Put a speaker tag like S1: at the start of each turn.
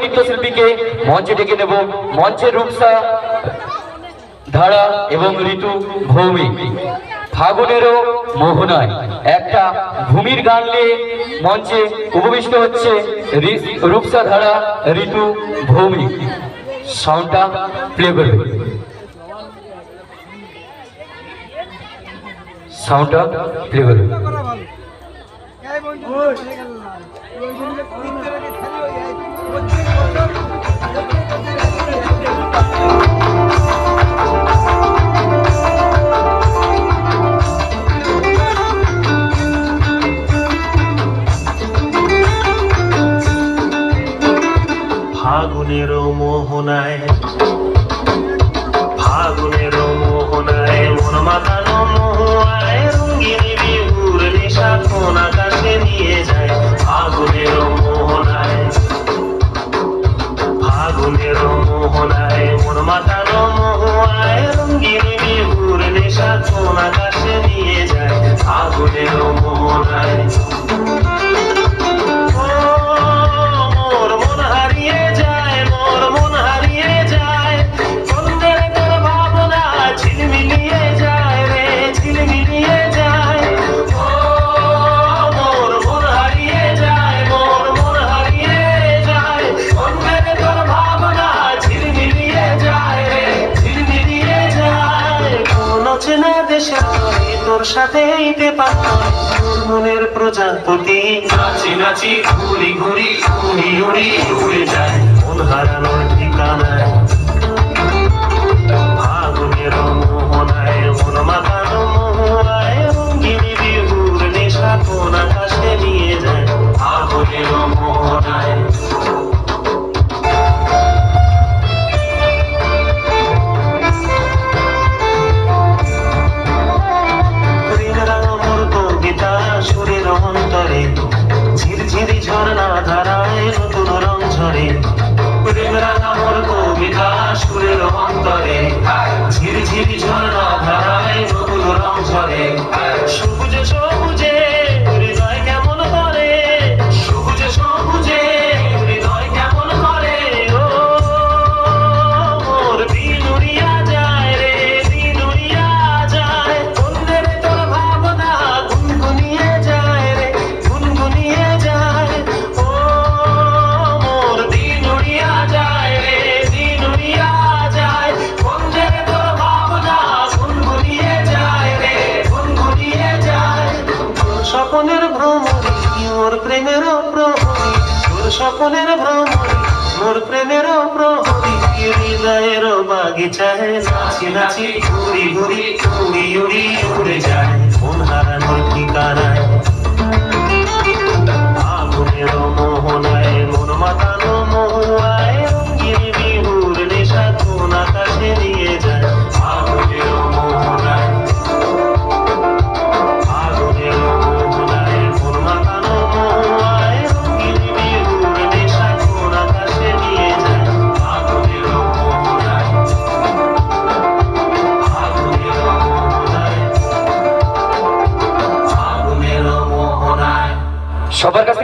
S1: নৃত্যশিল্পীকে মঞ্চে ডেকে নেব মঞ্চের রূপসা ধারা এবং ঋতু ভৌমিক ফাগুনেরও মোহনায় একটা ভূমির গান নিয়ে মঞ্চে উপবিষ্ট হচ্ছে রূপসা ধারা ঋতু ভৌমিক সাউন্ডটা প্লে করবে সাউন্ডটা প্লে করবে
S2: ফাগুনের মোহনায় ফাগুনের মোহনায় মন মাতানো মোহায় রঙ্গিন বিহুর নেশা কোন আকাশে নিয়ে যায়। ফাগুনের মোহনায় ফাগুনের মোহনায় মন মাতানো রঙ্গিন বিহুর নেশা কোন আকাশে নিয়ে যায়। ফাগুনের তোর সাথে ইতে পাতাম তোর মনের প্রজাপতি। নাচি নাচি ঘুরি ঘুরি উড়ি উড়ি উড়ে যায় মন হারানোর ঠিকানায়। ফাগুনের মোহনায় মন মাতানো মোহনায় রঙ্গিনী বিহুর নেশা কোন আকাশে নিয়ে যায়। ফাগুনের মোহনায় স্বপনের ভ্রমণী, মোর প্রেমের প্রহরী। তোর স্বপনের ভ্রমণী, মোর প্রেমের প্রহরী। হৃদয়ের বাগিচায় নাচি নাচি, ঘুরি ঘুরি, উড়ি উড়ি, উড়ে যায়। মন হারানোর ঠিকানায় সবার কাছে